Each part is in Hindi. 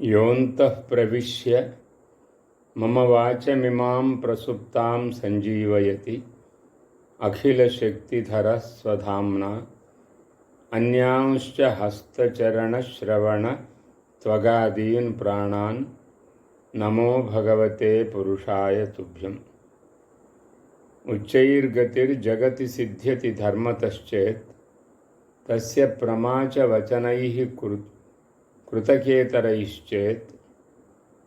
योऽन्तः प्रविश्य मम वाचमिमां प्रसुप्तां सञ्जीवयति। अखिलशक्तिधरः स्वधाम्ना अन्यांश्च हस्तचरणश्रवणत्वगादीन् प्राणान्। नमो भगवते पुरुषाय तुभ्यम्। उच्चैर्गतिर्जगति सिद्ध्यति धर्मतश्चेत्, तस्य प्रमा च वचनैः कृ कृतकेतरैश्चेत्।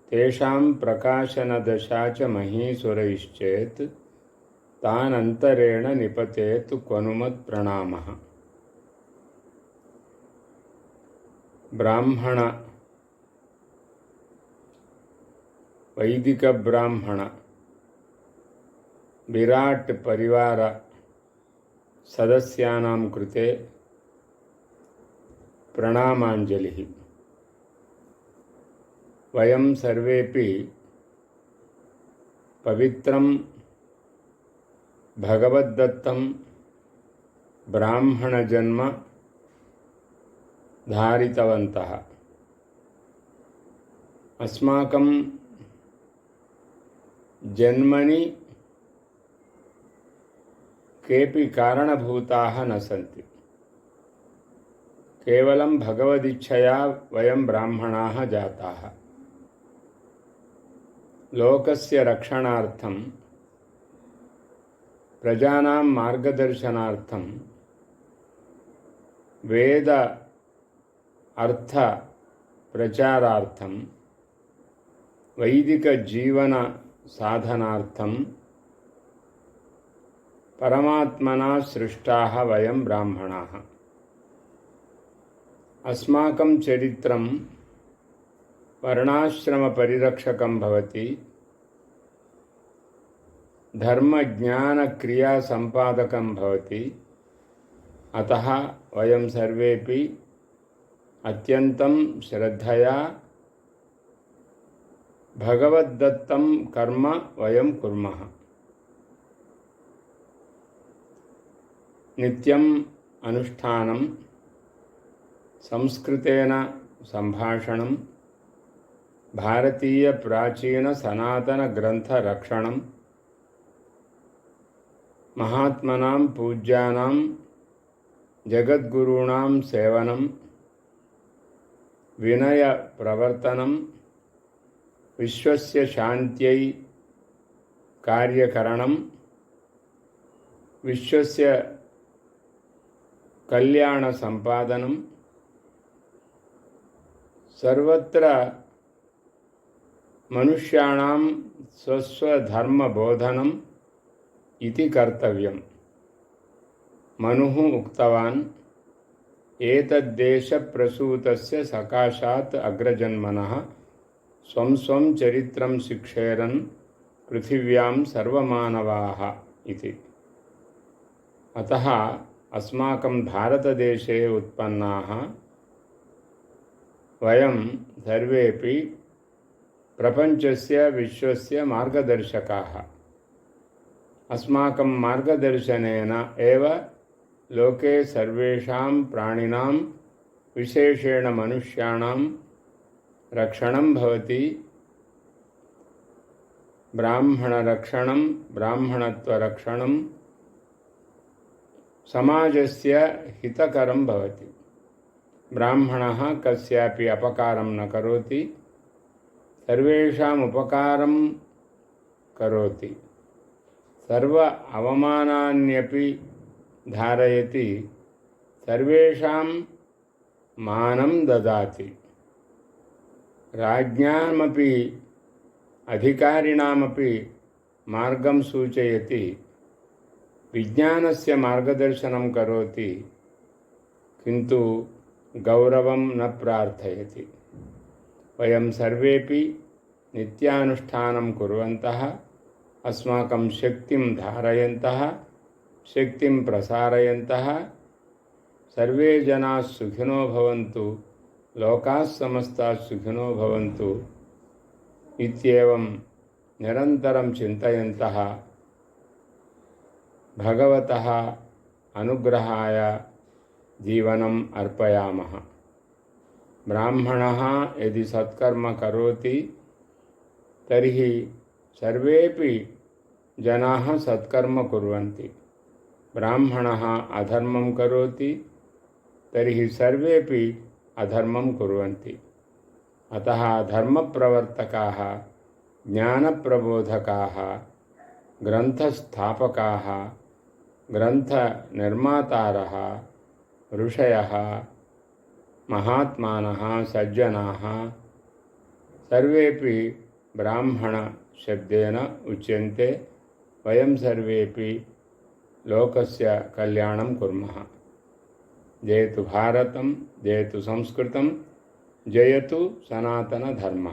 तेषां प्रकाशनदशा च महीसुरैश्चेत्। तानन्तरेण निपतेत् क्वनुमत्प्रणामः। ब्राह्मण। वैदिकब्राह्मण। विराट् परिवारसदस्यानां कृते प्रणामाञ्जलिः। वयं सर्वेपि पवित्रं भगवद्दत्तं ब्राह्मणजन्म धारितवन्तः। अस्माक जन्मनि केपि कारणभूताः न सन्ति। केवलं भगवदिच्छया वयं ब्राह्मणाः जाताः। लोकस्य रक्षणार्थं प्रजानां मार्गदर्शनार्थं वेद अर्थ प्रचारार्थं वैदिकजीवनसाधनार्थं परमात्मना सृष्टाः वयं ब्राह्मणाः अस्माकं चरित्रं वर्णाश्रमपरिरक्षकं भवति धर्मज्ञानक्रियासम्पादकं भवति अतः वयं सर्वेपि अत्यन्तं श्रद्धया भगवद्दत्तं कर्म वयं कुर्मः नित्यम् अनुष्ठानं संस्कृतेन सम्भाषणं భారతీయ ప్రాచీన సనాతన గ్రంథ రక్షణం మహాత్మనాం పూజ్యానాం జగద్గురుణాం సేవనం వినయ ప్రవర్తనం విశ్వస్య శాంత్యై కార్యకరణం విశ్వస్య కళ్యాణ సంపాదనం సర్వత్ర मनुष्याणां स्वस्वधर्मबोधनम् कर्तव्यं मनुः उक्तवान्, एतद्देशप्रसूतस्य सकाशात् अग्रजन्मनः, स्वं स्वं चरित्रं शिक्षेरन् इति। अतः अस्माकं भारतदेशे उत्पन्नाः, वयं सर्वेपि ప్రపంచస్య విశ్వస్య మార్గదర్శకాः. అస్మాకం మార్గదర్శనేన ఏవ లోకే సర్వేషాం ప్రాణినాం విశేషేణ మనుష్యాణం రక్షణం భవతి. బ్రాహ్మణరక్షణం బ్రాహ్మణత్వరక్షణం సమాజస్య హితకరం భవతి. బ్రాహ్మణ కస్యాపి అపకారం న కరోతి. सर्वेषाम् उपकारं करोति। सर्व अवमानान्यपि धारयति, सर्वेषां मानं ददाति। राज्ञामपि अधिकारिणामपि मार्गं सूचयति, विज्ञानस्य मार्गदर्शनं करोति, किन्तु गौरवं न प्रार्थयति। వయం సర్వేపి నిత్యానుష్ఠానం కురువంతः అస్మాకం శక్తిం ధారయంతः శక్తిం ప్రసారయంతः. సర్వే జనా సుఖినో భవంతు లోకా సమస్త సుఖినో భవంతు. ఇత్యేవం నిరంతరం చింతయంత. భగవత అనుగ్రహాయ జీవనం అర్పయామహ ब्राह्मणः यदि सत्कर्म करोति, तर्हि सर्वेपि जनाः सत्कर्म कुर्वन्ति। ब्राह्मणः अधर्मं करोति, तर्हि सर्वेपि अधर्मं कुर्वन्ति। अतः धर्मप्रवर्तकाः, ज्ञानप्रबोधकाः, ग्रन्थस्थापकाः, ग्रन्थनिर्मातारः, ऋषयः మహాత్మాన సజ్జనా సర్వేపి బ్రాహ్మణ శబ్దేన ఉచ్యంతే వయం సర్వేపి లోకస్య కళ్యాణం కుర్మः. జయతు భారతం జయతు సంస్కృతం జయతు సనాతనధర్మ